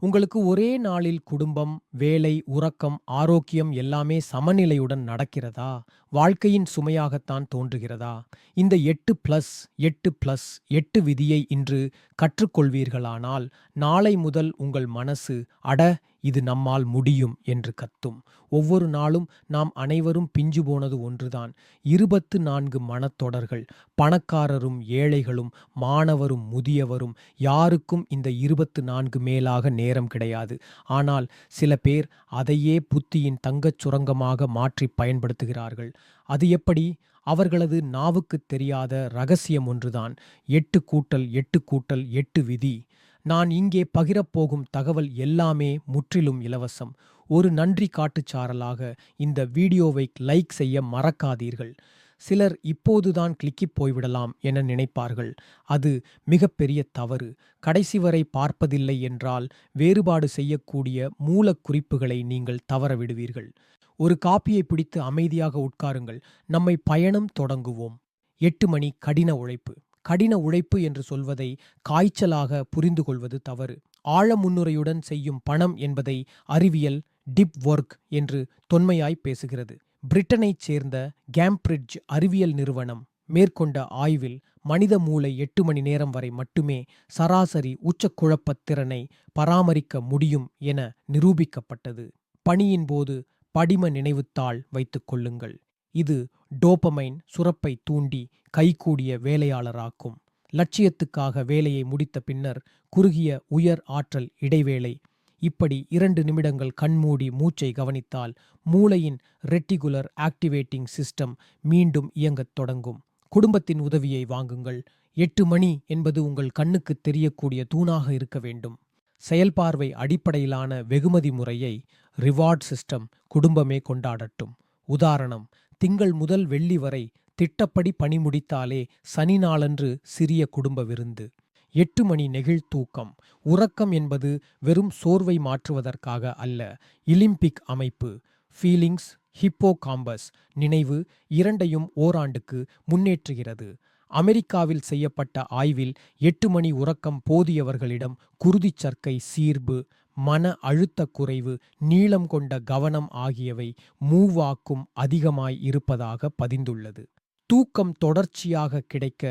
உங்களுக்கு ஒரே நாளில் குடும்பம், வேலை, உறக்கம், ஆரோக்கியம் எல்லாமே சமநிலையுடன் நடக்கிறதா? வாழ்க்கையின் சுமையாகத்தான் தோன்றுகிறதா? இந்த எட்டு பிளஸ் எட்டு பிளஸ் எட்டு விதியை இன்று கற்றுக்கொள்வீர்களானால், நாளை முதல் உங்கள் மனசு அட இது நம்மால் முடியும் என்று கத்தும். ஒவ்வொரு நாளும் நாம் அனைவரும் பிஞ்சு போனது ஒன்றுதான். இருபத்து நான்கு மனத்தொடர்கள். பணக்காரரும் ஏழைகளும், மாணவரும் முதியவரும் யாருக்கும் இந்த இருபத்து நான்கு மேலாக நேரம் கிடையாது. ஆனால் சில பேர் அதையே புத்தியின் தங்கச் சுரங்கமாக மாற்றி பயன்படுத்துகிறார்கள். அது எப்படி? அவர்களது நாவுக்குத் தெரியாத ரகசியம் ஒன்றுதான். எட்டு கூட்டல் எட்டு கூட்டல் எட்டு விதி. நான் இங்கே பகிரப் போகும் தகவல் எல்லாமே முற்றிலும் இலவசம். ஒரு நன்றி காட்டுச்சாரலாக இந்த வீடியோவை லைக் செய்ய மறக்காதீர்கள். சிலர் இப்போதுதான் கிளிக்கிப் போய்விடலாம் என நினைப்பார்கள். அது மிகப்பெரிய தவறு. கடைசி வரை பார்ப்பதில்லை என்றால் வேறுபாடு செய்யக்கூடிய மூலக் குறிப்புகளை நீங்கள் தவறவிடுவீர்கள். ஒரு காப்பியை பிடித்து அமைதியாக உட்காருங்கள். நம்மை பயணம் தொடங்குவோம். எட்டு மணி கடின உழைப்பு. கடின உழைப்பு என்று சொல்வதை காய்ச்சலாக புரிந்து கொள்வது தவறு. ஆழ முன்னுரையுடன் செய்யும் பணம் என்பதை அறிவியல் டிப் ஒர்க் என்று தொன்மையாய் பேசுகிறது. பிரிட்டனைச் சேர்ந்த கேம்பிரிட்ஜ் அறிவியல் நிறுவனம் மேற்கொண்ட ஆய்வில் மனித மூளை எட்டு மணி நேரம் வரை மட்டுமே சராசரி உச்சக்குழப்பத் திறனை பராமரிக்க முடியும் என நிரூபிக்கப்பட்டது. பணியின் போது படிம நினைவுத்தாள் வைத்துக் கொள்ளுங்கள். இது டோபமைன் சுரப்பை தூண்டி கைகூடிய வேலையாளராக்கும். லட்சியத்துக்காக வேலையை முடித்த பின்னர் குறுகிய உயர் ஆற்றல் இடைவேளை. இப்படி இரண்டு நிமிடங்கள் கண்மூடி மூச்சை கவனித்தால் மூளையின் ரெட்டிகுலர் ஆக்டிவேட்டிங் சிஸ்டம் மீண்டும் இயங்கத் தொடங்கும். குடும்பத்தின் உதவியை வாங்குங்கள். எட்டு மணி என்பது உங்கள் கண்ணுக்கு தெரியக்கூடிய தூணாக இருக்க வேண்டும். செயல்பார்வை அடிப்படையிலான வெகுமதி முறையை ரிவார்ட் சிஸ்டம் குடும்பமே கொண்டாடட்டும். உதாரணம் திங்கள் முதல் வெள்ளி வரை திட்டப்படி பணி முடித்தாலே சனி நாளன்று சிறிய குடும்ப விருந்து. எட்டு மணி நெகிழ் தூக்கம். உறக்கம் என்பது வெறும் சோர்வை மாற்றுவதற்காக அல்ல. இலிம்பிக் அமைப்பு ஃபீலிங்ஸ் ஹிப்போகாம்பஸ் நினைவு இரண்டையும் ஓராண்டுக்கு முன்னேற்றுகிறது. அமெரிக்காவில் செய்யப்பட்ட ஆய்வில் எட்டு மணி உறக்கம் போதியவர்களிடம் குருதிச் சர்க்கை சீர்பு, மன அழுத்தக் குறைவு, நீளம் கொண்ட கவனம் ஆகியவை மூவாக்கும் அதிகமாய் இருப்பதாக பதிந்துள்ளது. தூக்கம் தொடர்ச்சியாக கிடைக்க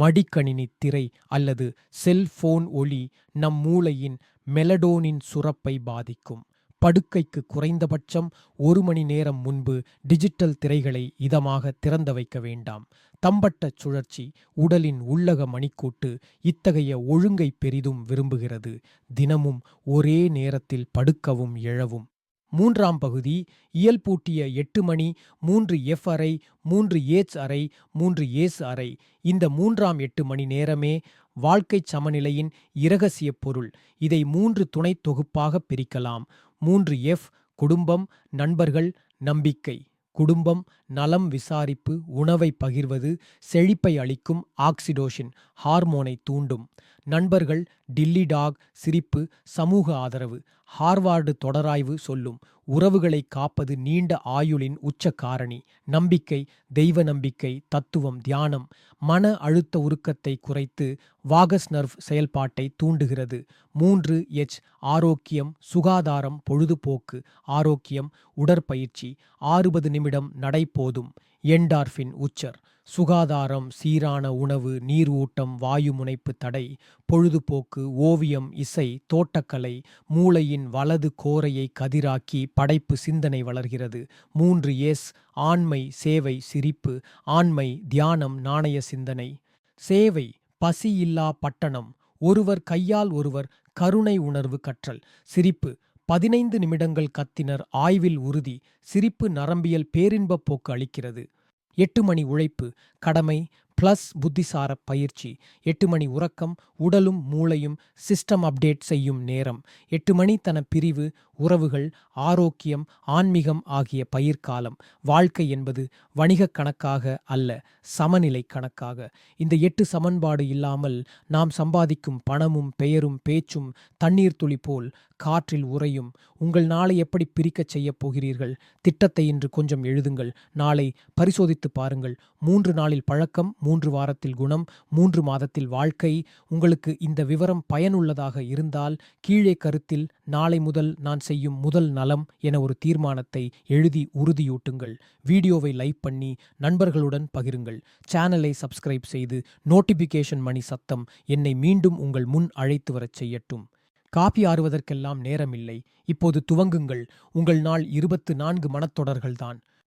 மடிக்கணினி திரை அல்லது செல்போன் ஒளி நம் மூளையின் மெலடோனின் சுரப்பை பாதிக்கும். படுக்கைக்கு குறைந்தபட்சம் ஒரு மணி நேரம் முன்பு டிஜிட்டல் திரைகளை இதமாக திறந்து வைக்க வேண்டாம். தம்பட்ட சுழற்சி உடலின் உள்ளக மணிக்கூட்டு இத்தகைய ஒழுங்கை பெரிதும் விரும்புகிறது. தினமும் ஒரே நேரத்தில் படுக்கவும் எழவும். மூன்றாம் பகுதி இயல்பூட்டிய எட்டு மணி மூன்று எஃப் அறை மூன்று ஏச் அறை மூன்று ஏஸ் அறை இந்த மூன்றாம் எட்டு மணி நேரமே வாழ்க்கைச் சமநிலையின் இரகசியப் பொருள். இதை மூன்று துணைத் தொகுப்பாக பிரிக்கலாம். மூன்று எஃப் குடும்பம், நண்பர்கள், நம்பிக்கை. குடும்பம் நலம் விசாரிப்பு உணவை பகிர்வது செழிப்பை அளிக்கும் ஆக்சிடோஷின் ஹார்மோனை தூண்டும். நண்பர்கள் டில்லி டாக் சிரிப்பு சமூக ஆதரவு. ஹார்வார்டு தொடராய்வு சொல்லும் உறவுகளை காப்பது நீண்ட ஆயுளின் உச்ச காரணி. நம்பிக்கை தெய்வ நம்பிக்கை தத்துவம் தியானம் மன அழுத்த உருக்கத்தை குறைத்து வாகஸ் நர்வ் செயல்பாட்டை தூண்டுகிறது. மூன்று எச் ஆரோக்கியம் சுகாதாரம் பொழுதுபோக்கு ஆரோக்கியம் உடற்பயிற்சி அறுபது நிமிடம் நடை போதும். என்டார்ஃபின் உச்சர் சுகாதாரம் சீரான உணவு நீர் ஊட்டம் வாயு முனைப்பு தடை. பொழுதுபோக்கு ஓவியம் இசை தோட்டக்கலை மூளையின் வலது கோரையை கதிராக்கி படைப்பு சிந்தனை வளர்கிறது. மூன்று எஸ் ஆண்மை சேவை சிரிப்பு ஆண்மை தியானம் நாணய சிந்தனை. சேவை பசி இல்லா பட்டணம் ஒருவர் கையால் ஒருவர் கருணை உணர்வு கற்றல். சிரிப்பு பதினைந்து நிமிடங்கள் கத்தினர் ஆய்வில் உறுதி. சிரிப்பு நரம்பியல் பேரின்பப் போக்கு அளிக்கிறது. எட்டு மணி உழைப்பு கடமை பிளஸ் புத்திசார பயிற்சி. எட்டு மணி உறக்கம் உடலும் மூளையும் சிஸ்டம் அப்டேட் செய்யும் நேரம். எட்டு மணித்தன பிரிவு உறவுகள் ஆரோக்கியம் ஆன்மீகம் ஆகிய பயிர்காலம் வாழ்க்கை என்பது வணிகக் கணக்காக அல்ல சமநிலை கணக்காக. இந்த எட்டு சமன்பாடு இல்லாமல் நாம் சம்பாதிக்கும் பணமும் பெயரும் பேச்சும் தண்ணீர் துளி போல் காற்றில் உறையும். உங்கள் நாளை எப்படி பிரிக்கச் செய்யப் போகிறீர்கள். திட்டத்தை இன்று கொஞ்சம் எழுதுங்கள். நாளை பரிசோதித்துப் பாருங்கள். மூன்று நாளில் பழக்கம் மூன்று வாரத்தில் குணம் மூன்று மாதத்தில் வாழ்க்கை உங்களுக்கு இந்த விவரம் பயனுள்ளதாக இருந்தால் கீழே கருத்தில் நாளை முதல் நான் செய்யும் முதல் நலம் என ஒரு தீர்மானத்தை எழுதி உறுதியூட்டுங்கள் வீடியோவை லைக் பண்ணி நண்பர்களுடன் பகிருங்கள் சேனலை சப்ஸ்கிரைப் செய்து நோட்டிபிகேஷன் மணி சத்தம் என்னை மீண்டும் உங்கள் முன் அழைத்து வரச் செய்யட்டும் காப்பி ஆறுவதற்கெல்லாம் நேரமில்லை. இப்போது துவங்குங்கள். உங்கள் நாள் இருபத்து நான்கு மனத்தொடர்கள்தான்.